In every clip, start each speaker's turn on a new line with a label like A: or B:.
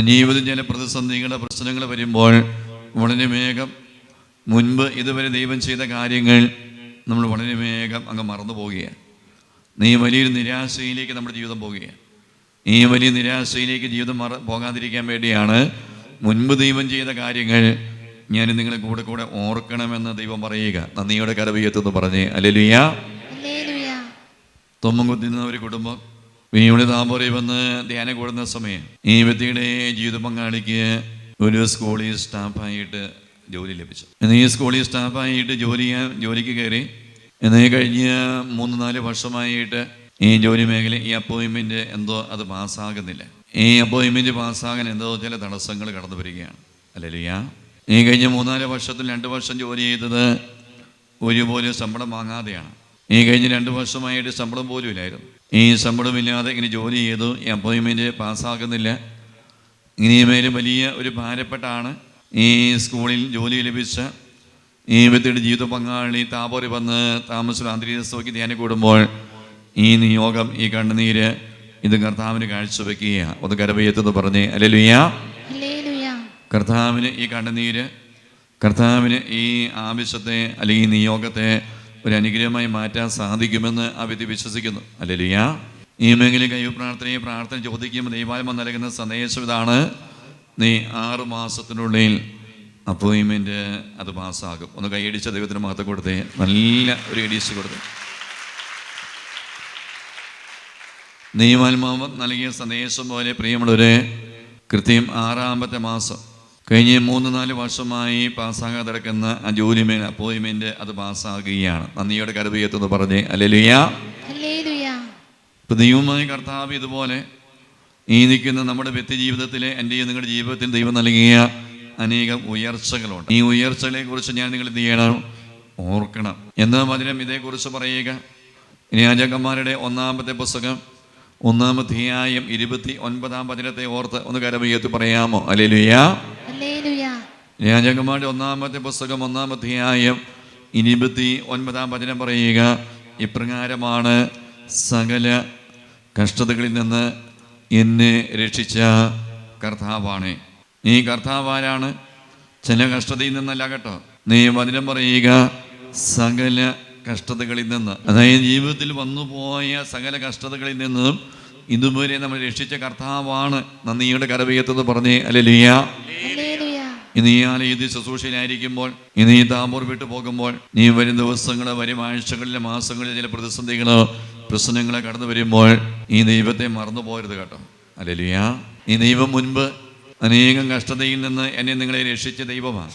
A: ജീവിതം ചില പ്രതിസന്ധികളെ പ്രശ്നങ്ങൾ വരുമ്പോൾ വളരെ വേഗം മുൻപ് ഇതുവരെ ദൈവം ചെയ്ത കാര്യങ്ങൾ നമ്മൾ വളരെ വേഗം അങ്ങ് മറന്നു പോവുകയാണ്. നീ വലിയൊരു നിരാശയിലേക്ക് നമ്മുടെ ജീവിതം പോവുകയാണ്. ഈ വലിയ നിരാശയിലേക്ക് ജീവിതം മറ പോകാതിരിക്കാൻ വേണ്ടിയാണ് മുൻപ് ദൈവം ചെയ്ത കാര്യങ്ങൾ ഞാൻ നിങ്ങളെ കൂടെ കൂടെ ഓർക്കണമെന്ന് ദൈവം പറയുക. നന്ദിയുടെ കരവിയത്തെന്ന് പറഞ്ഞേ അല്ലെലുയ്യ
B: ഹല്ലേലൂയ
A: തൊമ്മൻകുത്തിന്ന ഒരു കുടുംബം വീവിടെ താമ്പോറി വന്ന് ധ്യാനം കൂടുന്ന സമയം ഈ വ്യക്തിയുടെ ജീവിത പങ്കാളിക്ക് ഒരു സ്കൂളിൽ സ്റ്റാഫായിട്ട് ജോലി ലഭിച്ചു. എന്നാൽ ഈ സ്കൂളിൽ സ്റ്റാഫായിട്ട് ജോലി ജോലിക്ക് കയറി എന്നാൽ കഴിഞ്ഞ മൂന്ന് നാല് വർഷമായിട്ട് ഈ ജോലി മേഖല ഈ അപ്പോയിൻമെന്റ് എന്തോ അത് പാസ്സാകുന്നില്ല. ഈ അപ്പോയിൻമെന്റ് പാസ്സാകാൻ എന്തോ ചില തടസ്സങ്ങൾ കടന്നു വരികയാണ്. അല്ലല്ലയ്യ ഈ കഴിഞ്ഞ മൂന്നാൽ വർഷത്തിൽ രണ്ട് വർഷം ജോലി ചെയ്തത് ഒരുപോലെ ശമ്പളം വാങ്ങാതെയാണ്. ഈ കഴിഞ്ഞ രണ്ട് വർഷമായിട്ട് ശമ്പളം പോലും ഇല്ലായിരുന്നു. ഈ ശമ്പളമില്ലാതെ ഇങ്ങനെ ജോലി ചെയ്തു ഈ അപ്പോയിൻമെന്റ് പാസ്സാക്കുന്നില്ല ഇനിമേലും വലിയ ഒരു ഭാരപ്പെട്ടാണ് ഈ സ്കൂളിൽ ജോലി ലഭിച്ച ഈ വ്യക്തിയുടെ ജീവിത പങ്കാളി താപോറി വന്ന് താമസം അന്തരീക്ഷത്തോക്കി ധ്യാനം കൂടുമ്പോൾ ഈ നിയോഗം ഈ കണ്ണുനീര് ഇത് കർത്താവിന് കാഴ്ചവെക്കുകയാണ് ഒന്ന് കരവയ്യത്തെന്ന് പറഞ്ഞേ അല്ലെലുയ്യ. കർത്താവിന് ഈ കണ്ണുനീര് കർത്താവിന് ഈ ആവശ്യത്തെ അല്ലെങ്കിൽ ഈ നിയോഗത്തെ ഒരു അനുഗ്രഹമായി മാറ്റാൻ സാധിക്കുമെന്ന് ആ വ്യക്തി വിശ്വസിക്കുന്നു. അല്ലെലിയ ഈ മേഖലയിൽ കൈ പ്രാർത്ഥനയെ പ്രാർത്ഥന ചോദിക്കുമ്പോൾ ദൈവാത്മ നൽകുന്ന സന്ദേശം ഇതാണ്. നീ ആറ് മാസത്തിനുള്ളിൽ അപ്പോയിൻമെന്റ് അത് പാസ്സാകും. ഒന്ന് കൈയടിച്ച ദൈവത്തിന് മഹത്വം കൊടുത്തേ. നല്ല ഒരു ഇടീസ് കൊടുത്തു. നിയമാത്മാവ് നൽകിയ സന്ദേശം പോലെ പ്രിയമുള്ളവരെ കൃത്യം ആറാമത്തെ മാസം കഴിഞ്ഞ മൂന്ന് നാല് വർഷമായി പാസ്സാകാതെ കിടക്കുന്ന ആ ജോലി മേൽ അപ്പോയിൻമെന്റ് അത് പാസ്സാകുകയാണ്. നന്ദിയോടെ കരുതിയെത്തുന്നു പറഞ്ഞ് ഇപ്പം ദൈവമായ കർത്താവ് ഇതുപോലെ ഈ നിൽക്കുന്ന നമ്മുടെ വ്യക്തി ജീവിതത്തിലെ എന്റെയും നിങ്ങളുടെ ജീവിതത്തിൽ ദൈവം നൽകിയ അനേകം ഉയർച്ചകളുണ്ട്. ഈ ഉയർച്ചകളെ കുറിച്ച് ഞാൻ നിങ്ങൾ എന്ത് ചെയ്യണം? ഓർക്കണം. എന്നാ മതിരം ഇതേക്കുറിച്ച് പറയുക. രാജാക്കന്മാരുടെ ഒന്നാമത്തെ പുസ്തകം ഒന്നാമധ്യായം ഇരുപത്തി ഒൻപതാം പതിനത്തെ ഓർത്ത് ഒന്ന് കരമയ്യത്ത് പറയാമോ?
B: ഹല്ലേലൂയ.
A: രാജാക്കന്മാരുടെ ഒന്നാമത്തെ പുസ്തകം ഒന്നാമധ്യായം ഇരുപത്തി ഒൻപതാം വചനം പറയുക ഇപ്രകാരമാണ് സകല കഷ്ടതകളിൽ നിന്ന് എന്നെ രക്ഷിച്ച കർത്താവാണ്. നീ കർത്താവാരാണ്? ചില കഷ്ടതയിൽ നിന്നല്ല കേട്ടോ. നീ വചനം പറയുക സകല കഷ്ടതകളിൽ നിന്ന്. അതായത് ജീവിതത്തിൽ വന്നുപോയ സകല കഷ്ടതകളിൽ നിന്നും ഇതുവരെ നമ്മൾ രക്ഷിച്ച കർത്താവാണ്. നന്ദിയുടെ കരവീയത്തെന്ന് പറഞ്ഞേ അല്ലെ
B: ഹല്ലേലൂയ.
A: ഇന്ന് ഈ ആലയത്തിൽ ശുശ്രൂഷയിലായിരിക്കുമ്പോൾ ഇന്ന് ഈ താമൂർ വിട്ടു പോകുമ്പോൾ നീ വരും ദിവസങ്ങളെ വരും ആഴ്ചകളിലെ മാസങ്ങളിലെ ചില പ്രതിസന്ധികളോ പ്രശ്നങ്ങളെ കടന്നു വരുമ്പോൾ ഈ ദൈവത്തെ മറന്നു പോരുത് കേട്ടോ. അല്ലല്ലിയ ഈ ദൈവം മുൻപ് അനേകം കഷ്ടതയിൽ നിന്ന് എന്നെ നിങ്ങളെ രക്ഷിച്ച ദൈവമാണ്.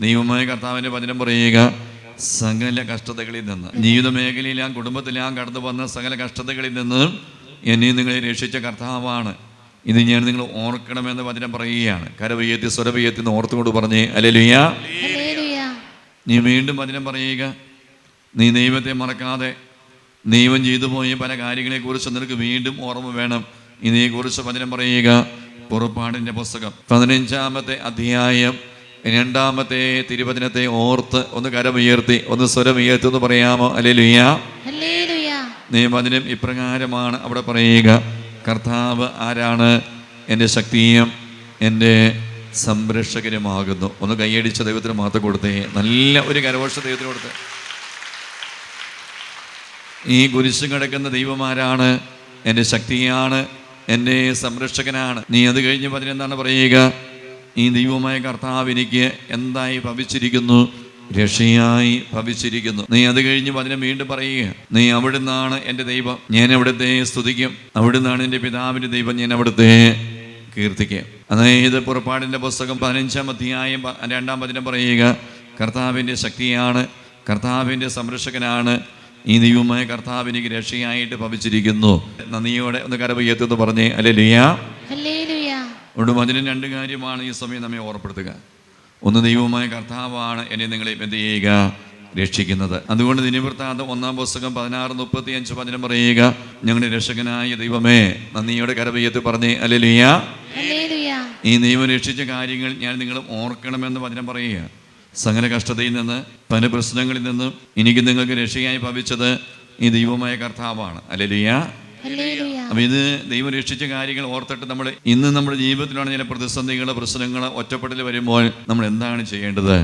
A: ദൈവമായ കർത്താവിന്റെ വചനം പറയുക സകല കഷ്ടതകളിൽ നിന്ന്. ജീവിത മേഖലയിലാം കുടുംബത്തിലാം കടന്നു വന്ന സകല കഷ്ടതകളിൽ നിന്ന് എന്നെ നിങ്ങളെ രക്ഷിച്ച കർത്താവാണ്. ഇത് ഞാൻ നിങ്ങൾ ഓർക്കണമെന്ന് വചനം പറയുകയാണ്. കരവയ്യത്തി സ്വരവയ്യത്തി എന്ന് ഓർത്തുകൊണ്ട് പറഞ്ഞേ
B: ഹല്ലേലൂയ
A: നീ വീണ്ടും വചനം പറയുക. നീ ദൈവത്തെ മറക്കാതെ ദൈവം ചെയ്തു പോയ പല കാര്യങ്ങളെക്കുറിച്ച് നിനക്ക് വീണ്ടും ഓർമ്മ വേണം. ഇതിനെക്കുറിച്ച് വചനം പറയുക. പുറപ്പാടിന്റെ പുസ്തകം പതിനഞ്ചാമത്തെ അധ്യായം രണ്ടാമത്തെ തിരുവചനത്തെ ഓർത്ത് ഒന്ന് കരമുയർത്തി ഒന്ന് സ്വരമുയർത്തി എന്ന് പറയാമോ? അല്ലേ
B: ലുയാ
A: നീ വചനം ഇപ്രകാരമാണ് അവിടെ പറയുക. കർത്താവ് ആരാണ്? എന്റെ ശക്തിയും എന്റെ സംരക്ഷകനുമാകുന്നു. ഒന്ന് കൈയടിച്ച ദൈവത്തിന് മാത്രം കൊടുത്തേ. നല്ല ഒരു കരഘോഷ ദൈവത്തിന് കൊടുത്തേ. ഈ കുരിശും കിടക്കുന്ന ദൈവമാരാണ് എന്റെ ശക്തിയാണ് എന്റെ സംരക്ഷകനാണ്. നീ അത് കഴിഞ്ഞ് പതിനെന്താണ് പറയുക. ഈ ദൈവമായ കർത്താവ് എനിക്ക് എന്തായി ഭവിച്ചിരിക്കുന്നു? രക്ഷയായി ഭവിച്ചിരിക്കുന്നു. നീ അത് കഴിഞ്ഞ് അതിനെ വീണ്ടും പറയുക. നീ അവിടുന്നാണ് എന്റെ ദൈവം. ഞാൻ അവിടുത്തെ സ്തുതിക്കും. അവിടുന്നാണ് എന്റെ പിതാവിന്റെ ദൈവം. ഞാൻ അവിടുത്തെ കീർത്തിക്കും. അതായത് പുറപ്പാടിന്റെ പുസ്തകം പതിനഞ്ചാം അധ്യായം രണ്ടാം പതിനം പറയുക. കർത്താവിന്റെ ശക്തിയാണ്. കർത്താവിന്റെ സംരക്ഷകനാണ്. ഈ ദൈവമായ കർത്താവ് എനിക്ക് രക്ഷയായിട്ട് ഭവിച്ചിരിക്കുന്നു. നന്ദിയോടെ ഒന്ന് കരവയ്യത്തെന്ന് പറഞ്ഞേ അല്ലേ ലിയ അതിന് രണ്ട് കാര്യമാണ് ഈ സമയം നമ്മെ ഓർപ്പെടുത്തുക ഒന്ന് ദൈവമായ കർത്താവാണ് എന്നെ നിങ്ങളെ എന്ത് ചെയ്യുക രക്ഷിക്കുന്നത്. അതുകൊണ്ട് ദിനവൃത്താന്തം ഒന്നാം പുസ്തകം പതിനാറ് മുപ്പത്തി അഞ്ച് പതിനം പറയുക ഞങ്ങളുടെ രക്ഷകനായ ദൈവമേ നന്ദിയുടെ കരവയ്യത്ത് പറഞ്ഞേ അല്ലെ ലിയ
B: ഹല്ലേലൂയ
A: ഈ നിയമം രക്ഷിച്ച കാര്യങ്ങൾ ഞാൻ നിങ്ങൾ ഓർക്കണമെന്ന് പതിനം പറയുക. സകല കഷ്ടതയിൽ നിന്ന് പല പ്രശ്നങ്ങളിൽ നിന്നും എനിക്ക് നിങ്ങൾക്ക് രക്ഷയായി ഭവിച്ചത് ഈ ദൈവമായ കർത്താവാണ്.
B: ഹല്ലേലൂയ
A: അപ്പം ഇത് ദൈവം രക്ഷിച്ച കാര്യങ്ങൾ ഓർത്തിട്ട് നമ്മൾ ഇന്ന് നമ്മുടെ ജീവിതത്തിലാണ് ചില പ്രതിസന്ധികൾ പ്രശ്നങ്ങൾ ഒറ്റപ്പെടൽ വരുമ്പോൾ നമ്മൾ എന്താണ് ചെയ്യേണ്ടത്?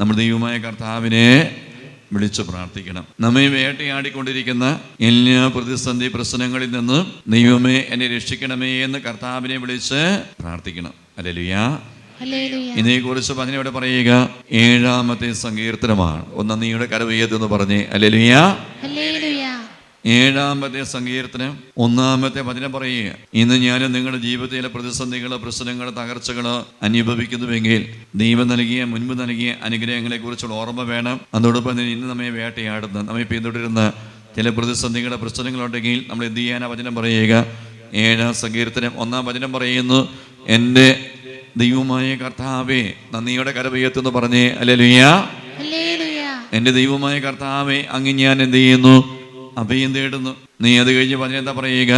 A: നമ്മൾ ദൈവമായ കർത്താവിനെ വിളിച്ചു പ്രാർത്ഥിക്കണം. നമ്മെ വേട്ടയാടിക്കൊണ്ടിരിക്കുന്ന എല്ലാ പ്രതിസന്ധി പ്രശ്നങ്ങളിൽ നിന്നും ദൈവമേ എന്നെ രക്ഷിക്കണമേ എന്ന് കർത്താവിനെ വിളിച്ച് പ്രാർത്ഥിക്കണം. അല്ലേലുയാ ഇതിനെക്കുറിച്ച് പതിനോട് പറയുക? ഏഴാമത്തെ സങ്കീർത്തനമാണ്. ഒന്ന് നീയുടെ എന്ന് പറഞ്ഞേ. അല്ലേലുയാ ഏഴാമത്തെ സങ്കീർത്തനം ഒന്നാമത്തെ വചനം പറയുക ഇന്ന് ഞാൻ നിങ്ങളുടെ ജീവിതത്തിലെ പ്രതിസന്ധികൾ പ്രശ്നങ്ങൾ തകർച്ചകൾ അനുഭവിക്കുന്നുവെങ്കിൽ ദൈവം നൽകിയ മുൻപ് നൽകിയ അനുഗ്രഹങ്ങളെ കുറിച്ചുള്ള ഓർമ്മ വേണം. അതോടൊപ്പം തന്നെ ഇന്ന് നമ്മെ വേട്ടയാടുന്ന നമ്മെ പിന്തുടരുന്ന ചില പ്രതിസന്ധികളുടെ പ്രശ്നങ്ങളുണ്ടെങ്കിൽ നമ്മൾ എന്ത് ചെയ്യാനാ വചനം പറയുക? ഏഴാം സങ്കീർത്തനം ഒന്നാം വചനം പറയുന്നു എന്റെ ദൈവമായ കർത്താവേ നന്ദിയുടെ കരവയ്യത്തെന്ന് പറഞ്ഞേ അല്ലേ
B: ഹല്ലേലൂയ.
A: എന്റെ ദൈവമായ കർത്താവേ അങ്ങ് ഞാൻ എന്ത് ചെയ്യുന്നു? അഭയം തേടുന്നു. നീ അത് കഴിഞ്ഞ് പറഞ്ഞ എന്താ പറയുക?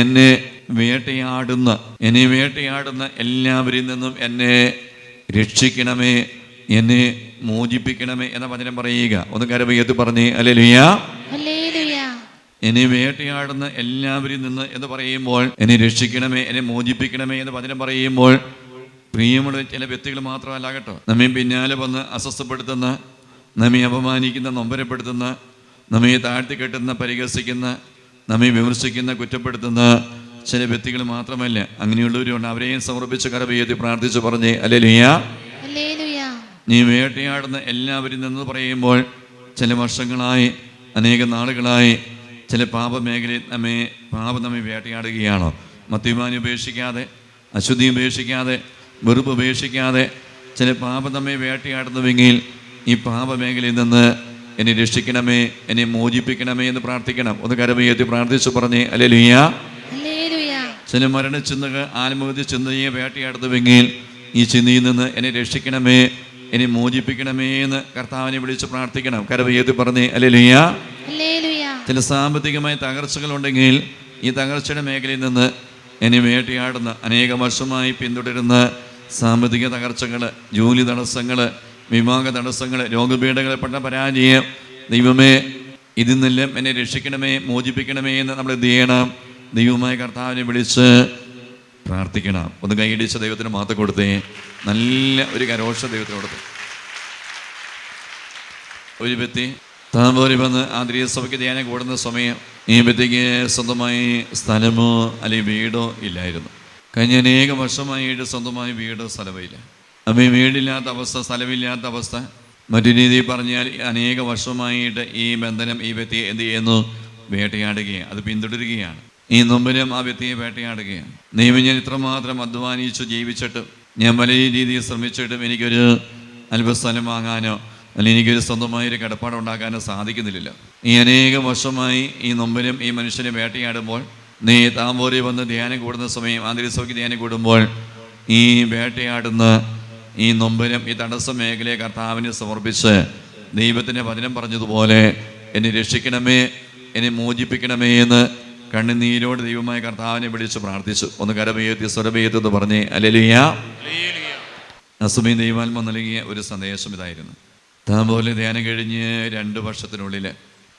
A: എന്നെ വേട്ടയാടുന്ന എന്നെ വേട്ടയാടുന്ന എല്ലാവരിൽ നിന്നും എന്നെ രക്ഷിക്കണമേ എന്നെ മോചിപ്പിക്കണമേ എന്ന വചനം പറയുക. ഒന്ന് കരവയ്യത്ത് പറഞ്ഞേ അല്ലേ ലുയാ എന്നെ വേട്ടയാടുന്ന എല്ലാവരിൽ നിന്ന് എന്ന് പറയുമ്പോൾ എന്നെ രക്ഷിക്കണമേ എന്നെ മോചിപ്പിക്കണമേ എന്ന് വചനം പറയുമ്പോൾ പ്രിയമുള്ള ചില വ്യക്തികൾ മാത്രമല്ല കേട്ടോ. നമ്മെ പിന്നാലെ വന്ന് അസ്വസ്ഥപ്പെടുത്തുന്ന നമ്മെ അപമാനിക്കുന്ന നൊമ്പരപ്പെടുത്തുന്ന നമ്മെ താഴ്ത്തി കെട്ടുന്ന പരിഹസിക്കുന്ന നമ്മെ വിമർശിക്കുന്ന കുറ്റപ്പെടുത്തുന്ന ചില വ്യക്തികൾ മാത്രമല്ല. അങ്ങനെയുള്ളവരുണ്ട്. അവരെയും സമർപ്പിച്ച് കരപയ്യത്തി പ്രാർത്ഥിച്ച് പറഞ്ഞേ അല്ലേ ലിയ നീ വേട്ടയാടുന്ന എല്ലാവരും നിന്ന് പറയുമ്പോൾ ചില വർഷങ്ങളായി അനേക നാളുകളായി ചില പാപമേഖലയിൽ നമ്മെ പാപം നമ്മെ വേട്ടയാടുകയാണോ? മദ്യപാനി ഉപേക്ഷിക്കാതെ അശുദ്ധി ഉപേക്ഷിക്കാതെ വെറുപ്പ് ഉപേക്ഷിക്കാതെ ചില പാപം നമ്മെ വേട്ടയാടുന്നുവെങ്കിൽ ഈ പാപമേഖലയിൽ നിന്ന് എന്നെ രക്ഷിക്കണമേ എന്നെ മോചിപ്പിക്കണമേ എന്ന് പ്രാർത്ഥിക്കണം. ഒന്ന് കരമയത്തി പ്രാർത്ഥിച്ചു പറഞ്ഞേ അല്ലേ ലുയ്യ ചില മരണചിന്തകൾ ആത്മഹത്യ ചിന്തയെ വേട്ടയാടുന്നുവെങ്കിൽ ഈ ചിന്തയിൽ നിന്ന് എന്നെ രക്ഷിക്കണമേ എന്നെ മോചിപ്പിക്കണമേ എന്ന് കർത്താവിനെ വിളിച്ച് പ്രാർത്ഥിക്കണം. കരമയത്തി പറഞ്ഞേ അല്ലേ ലുയ്യ ചില സാമ്പത്തികമായ തകർച്ചകളുണ്ടെങ്കിൽ ഈ തകർച്ചയുടെ മേഖലയിൽ നിന്ന് എന്നെ വേട്ടയാടുന്ന അനേക വർഷമായി പിന്തുടരുന്ന സാമ്പത്തിക തകർച്ചകൾ ജോലി തടസ്സങ്ങൾ വിവാഹ തടസ്സങ്ങൾ രോഗപീഠകളെപ്പെട്ട പരാജയം ദൈവമേ ഇതിൽ നിന്നെല്ലാം എന്നെ രക്ഷിക്കണമേ മോചിപ്പിക്കണമേ എന്ന് നമ്മൾ എന്ത് ചെയ്യണം? ദൈവമായ കർത്താവിനെ വിളിച്ച് പ്രാർത്ഥിക്കണം. ഒന്ന് കൈയടിച്ച ദൈവത്തിന് മാത്രം കൊടുത്തേ. നല്ല ഒരു കരോഷ ദൈവത്തിന് കൊടുത്തു. ഒരു വ്യക്തി താമ്പോരി വന്ന് ആന്തരിക സഭയ്ക്ക് ധ്യാനം കൂടുന്ന സമയം ഈ വ്യക്തിക്ക് സ്വന്തമായി സ്ഥലമോ അല്ലെങ്കിൽ വീടോ ഇല്ലായിരുന്നു. കഴിഞ്ഞ അനേക വർഷമായിട്ട് സ്വന്തമായി വീടോ സ്ഥലമോ ഇല്ല അപ്പം ഈ വീടില്ലാത്ത അവസ്ഥ സ്ഥലമില്ലാത്ത അവസ്ഥ മറ്റു രീതിയിൽ പറഞ്ഞാൽ അനേക വർഷമായിട്ട് ഈ ബന്ധനം ഈ വ്യക്തിയെ എന്ത് ചെയ്യുന്നു? വേട്ടയാടുകയാണ്. അത് പിന്തുടരുകയാണ്. ഈ നൊമ്പിനും ആ വ്യക്തിയെ വേട്ടയാടുകയാണ്. ദൈവം ഞാൻ ഇത്രമാത്രം അധ്വാനിച്ചു ജീവിച്ചിട്ടും ഞാൻ പല രീതിയിൽ ശ്രമിച്ചിട്ടും എനിക്കൊരു അല്പസ്ഥലം വാങ്ങാനോ അല്ലെങ്കിൽ എനിക്കൊരു സ്വന്തമായി ഒരു കിടപ്പാടം ഉണ്ടാക്കാനോ സാധിക്കുന്നില്ല ഈ അനേക വർഷമായി ഈ നൊമ്പിനും ഈ മനുഷ്യനെ വേട്ടയാടുമ്പോൾ നീ താമ്പോരി വന്ന് ധ്യാനം കൂടുന്ന സമയം ആന്തരികസഭയ്ക്ക് ധ്യാനം കൂടുമ്പോൾ ഈ വേട്ടയാടുന്ന ഈ നൊമ്പരം ഈ തടസ്സ മേഖലയെ കർത്താവിനെ സമർപ്പിച്ച് ദൈവത്തിന്റെ വചനം പറഞ്ഞതുപോലെ എന്നെ രക്ഷിക്കണമേ എന്നെ മോചിപ്പിക്കണമേ എന്ന് കണ്ണുനീരോട് ദൈവമായ കർത്താവിനെ വിളിച്ച് പ്രാർത്ഥിച്ചു. ഒന്ന് കരമേയത്തി സ്വരമേയത്തി എന്ന് പറഞ്ഞ് അലലിയ അസുമി ദൈവാത്മ നൽകിയ ഒരു സന്ദേശം ഇതായിരുന്നു. താപോലെ ധ്യാനം കഴിഞ്ഞ് രണ്ട് വർഷത്തിനുള്ളിൽ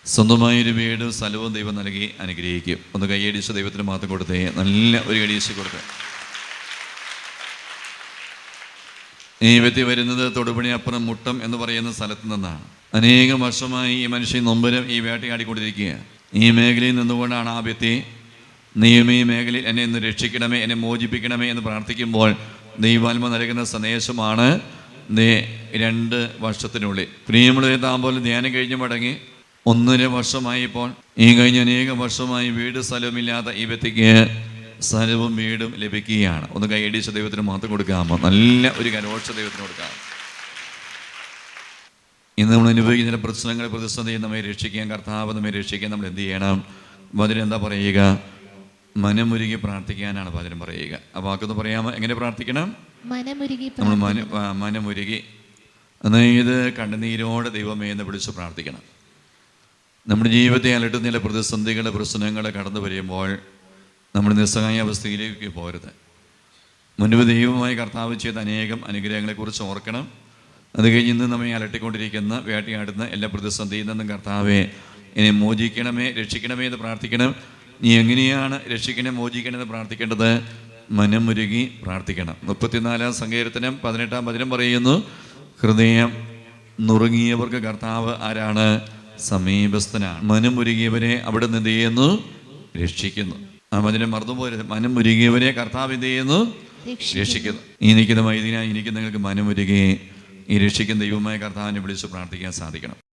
A: സ്വന്തമായൊരു വീടും സ്ഥലവും ദൈവം നൽകി അനുഗ്രഹിക്കും. ഒന്ന് കൈയടിച്ച് ദൈവത്തിന് മാത്രം കൊടുത്തേ. നല്ല ഒരു കടിയടിച്ച് കൊടുത്തേ. ഈ വ്യക്തി വരുന്നത് തൊടുപണി അപ്പുറം മുട്ടം എന്ന് പറയുന്ന സ്ഥലത്ത് നിന്നാണ്. അനേകം വർഷമായി ഈ മനുഷ്യൻ നൊമ്പരം ഈ വേട്ടയാടിക്കൊണ്ടിരിക്കുകയാണ് ഈ മേഖലയിൽ നിന്നുകൊണ്ടാണ് ആ വ്യക്തി നീയും ഈ മേഖലയിൽ എന്നെ ഒന്ന് രക്ഷിക്കണമേ എന്നെ മോചിപ്പിക്കണമേ എന്ന് പ്രാർത്ഥിക്കുമ്പോൾ ദൈവാത്മ നൽകുന്ന സന്ദേശമാണ് നീ രണ്ട് വർഷത്തിനുള്ളിൽ. പ്രിയമുള്ള പോലെ ധ്യാനം കഴിഞ്ഞ് മടങ്ങി ഒന്നര വർഷമായി ഇപ്പോൾ ഈ കഴിഞ്ഞ അനേകം വർഷമായി വീട് സ്ഥലവുമില്ലാത്ത ഈ വ്യക്തിക്ക് സ്ഥലവും വീടും ലഭിക്കുകയാണ്. ഒന്ന് കൈയടിച്ച ദൈവത്തിന് മാത്രം കൊടുക്കാമോ? നല്ല ഒരു കരോക്ഷ ദൈവത്തിന് കൊടുക്കാം. ഇന്ന് നമ്മൾ അനുഭവിക്കുന്ന പ്രശ്നങ്ങൾ പ്രതിസന്ധി നമ്മെ രക്ഷിക്കാൻ കർത്താവ് നമ്മെ രക്ഷിക്കാൻ നമ്മൾ എന്ത് ചെയ്യണം? വചനം എന്താ പറയുക? മനമുരുകി പ്രാർത്ഥിക്കാനാണ് വചനം പറയുക. ആ വാക്കൊന്ന് പറയാമോ? എങ്ങനെ പ്രാർത്ഥിക്കണം?
B: മനമുരുകി
A: നമ്മൾ മന മനമുരുകി. അതായത് കണ്ണുനീരോടെ ദൈവമേ എന്ന് വിളിച്ച് പ്രാർത്ഥിക്കണം. നമ്മുടെ ജീവിതത്തെ അലട്ടുന്ന ചില പ്രതിസന്ധികൾ പ്രശ്നങ്ങൾ കടന്നു വരുമ്പോൾ നമ്മൾ നിസ്സഹായ അവസ്ഥയിലേക്ക് പോരുത്. മുൻപ് ദൈവമായി കർത്താവ് ചെയ്ത അനേകം അനുഗ്രഹങ്ങളെക്കുറിച്ച് ഓർക്കണം. അത് കഴിഞ്ഞ് ഇന്ന് നമ്മെ അലട്ടിക്കൊണ്ടിരിക്കുന്ന വേട്ടയാടുന്ന എല്ലാ പ്രതിസന്ധിയിൽ നിന്നും കർത്താവെ എന്നെ മോചിക്കണമേ രക്ഷിക്കണമേ എന്ന് പ്രാർത്ഥിക്കണം. നീ എങ്ങനെയാണ് രക്ഷിക്കണേ മോചിക്കണമെന്ന് പ്രാർത്ഥിക്കേണ്ടത്? മനമുരുകി പ്രാർത്ഥിക്കണം. മുപ്പത്തിനാലാം സങ്കീർത്തനം പതിനെട്ടാം പതിനം പറയുന്നു ഹൃദയം നുറുങ്ങിയവർക്ക് കർത്താവ് ആരാണ്? സമീപസ്ഥനാണ്. മനമുരുകിയവരെ അവിടെ നിന്ന് ചെയ്യുന്നു? രക്ഷിക്കുന്നു. ആ വചനം മറന്നുപോരുത്. മനമുരുകിയവരെ കർത്താവ് എന്ത് ചെയ്യുന്നു? രക്ഷിക്കുന്നു. ഈ നിൽക്കുന്ന വൈദ്യനായി എനിക്ക് നിങ്ങൾക്ക് മനമുരുകയെ ഈ രക്ഷിക്കുന്ന ദൈവമായ കർത്താവിനെ വിളിച്ച് പ്രാർത്ഥിക്കാൻ സാധിക്കണം.